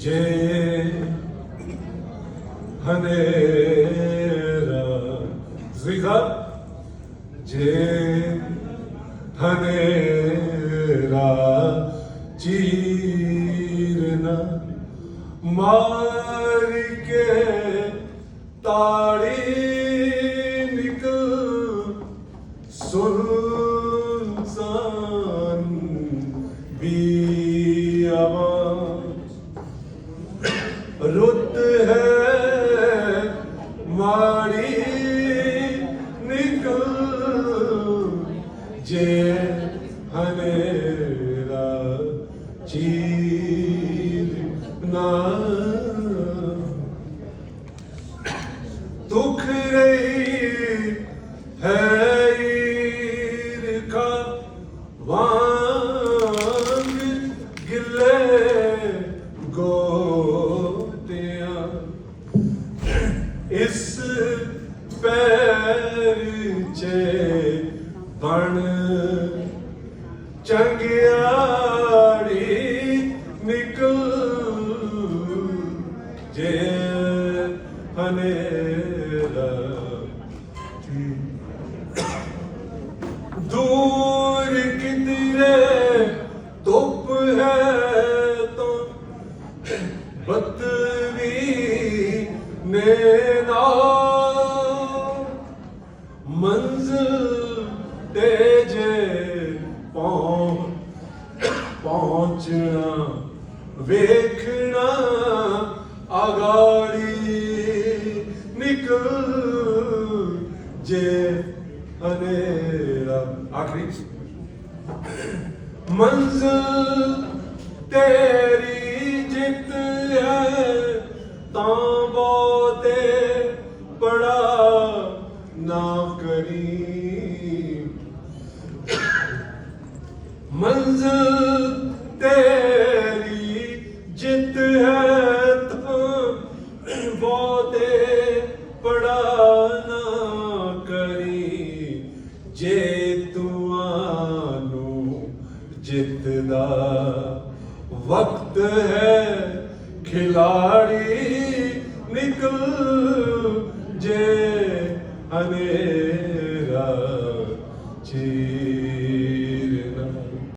ਜੇ ਹਨੇਰਾ ਜ਼ਿਗਾ ਜੇ ਹਨੇਰਾ ਚੀਰਨਾ ਮਾਰ ਕੇ ਤਾੜੀ ਨਿਕਲ ਸੁਨਸਾਨ ਵੀ ਆਵਾਜ਼ ਜੇ ਹਨੇਰਾ ਚੀਰ ਨਾ ਦੁਖ ਰਹੀ ਹੈ ਈਰਖਾ ਵਾਂਗ ਗਿਲੇ ਗੋਤਿਆਂ। ਇਸ ਪੈਰ ਚ ਬਣ ਚੰਗਿਆੜੀ ਨਿਕਲ ਜੇ ਹਨੇਰਾ ਦੂਰ ਕਿਧਰੇ ਧੁੱਪ ਹੈ ਤਾਂ ਬਤਵੀ ਨੇ ਪਹੁੰਚਣਾ, ਵੇਖਣਾ, ਅਗਾੜੀ ਨਿਕਲ ਜੇ ਹਨੇਰਾ। ਆਖਰੀ। ਮੰਜ਼ਿਲ ਤੇਰੀ ਜਿੱਤ ਹੈ, ਤਾਂ ਬੋਤੇ ਪੜਾ ਨਾ ਕਰੀ। ਮੰਜ਼ਿਲ ਤੇਰੀ ਜਿੱਤ ਹੈ ਤਾਂ ਬੋਤੇ ਬੜਾ ਕਰੀ। ਜੇ ਤੂੰ ਆਨੂੰ ਜਿੱਤ ਵਕਤ ਹੈ, ਖਿਲਾੜੀ ਨਿਕਲ ਜੇ ਹਨੇਰਾ ਚੀ